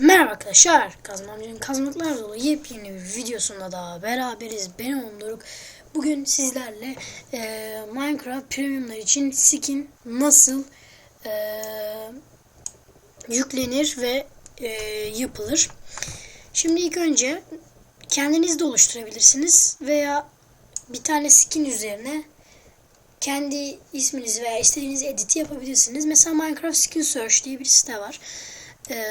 Merhaba arkadaşlar. Kazmamcının kazmaklar dolu yepyeni bir videosunda daha beraberiz. Ben Onuruk. Bugün sizlerle e, Minecraft Premium'lar için skin nasıl e, yüklenir ve e, yapılır. Şimdi ilk önce kendiniz de oluşturabilirsiniz veya bir tane skin üzerine kendi isminizi veya istediğiniz editi yapabilirsiniz. Mesela Minecraft Skin Search diye bir site var. Ee,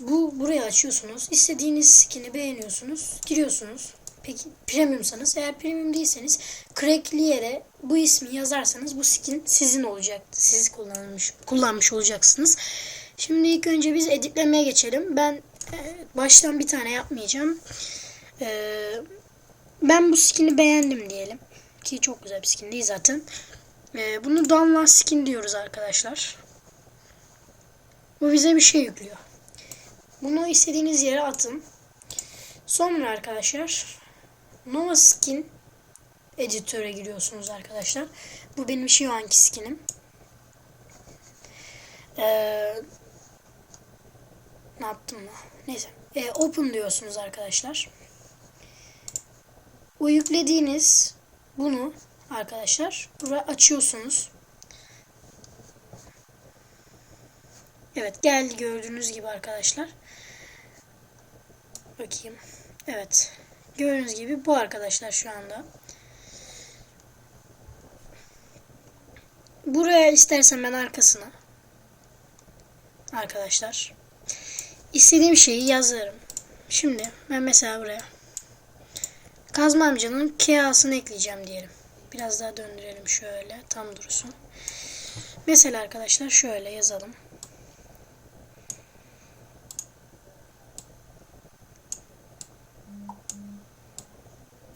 bu buraya açıyorsunuz. İstediğiniz skin'i beğeniyorsunuz. Giriyorsunuz. Peki premiumsanız eğer premium değilseniz crackleyerek bu ismi yazarsanız bu skin sizin olacak. Siz kullanmış kullanmış olacaksınız. Şimdi ilk önce biz editlemeye geçelim. Ben e, baştan bir tane yapmayacağım. Ee, ben bu skin'i beğendim diyelim. Ki çok güzel bir skin değil zaten. Ee, bunu download skin diyoruz arkadaşlar. Bu bize bir şey yüklüyor. Bunu istediğiniz yere atın. Sonra arkadaşlar Nova Skin editöre giriyorsunuz arkadaşlar. Bu benim şu anki skinim. Ee, ne yaptım mı? Neyse. Ee, open diyorsunuz arkadaşlar. Bu yüklediğiniz bunu arkadaşlar buraya açıyorsunuz. Evet geldi gördüğünüz gibi arkadaşlar. Bakayım. Evet. Gördüğünüz gibi bu arkadaşlar şu anda. Buraya istersen ben arkasına arkadaşlar istediğim şeyi yazarım. Şimdi ben mesela buraya Kazma amcanın K'sını ekleyeceğim diyelim. Biraz daha döndürelim şöyle tam dursun. Mesela arkadaşlar şöyle yazalım.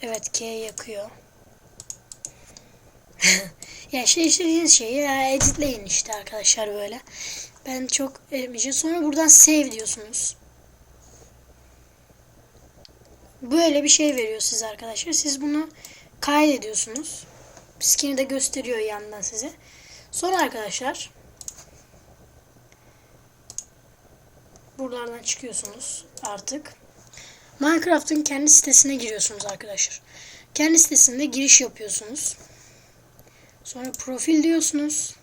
Evet K yakıyor. ya şey istediğiniz şeyi ya, editleyin işte arkadaşlar böyle. Ben çok etmeyeceğim. Sonra buradan save diyorsunuz. Böyle bir şey veriyor size arkadaşlar. Siz bunu kaydediyorsunuz. Skin'i de gösteriyor yandan size. Sonra arkadaşlar buralardan çıkıyorsunuz artık. Minecraft'ın kendi sitesine giriyorsunuz arkadaşlar. Kendi sitesinde giriş yapıyorsunuz. Sonra profil diyorsunuz.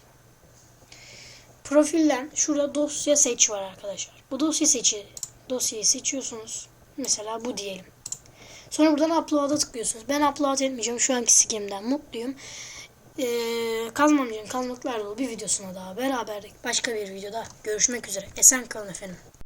Profilden şurada dosya seç var arkadaşlar. Bu dosya seçi dosyayı seçiyorsunuz. Mesela bu diyelim. Sonra buradan upload'a tıklıyorsunuz. Ben upload etmeyeceğim. Şu anki skimden mutluyum. Ee, kazmamcının kalmaklar dolu bir videosuna daha beraber başka bir videoda görüşmek üzere. Esen kalın efendim.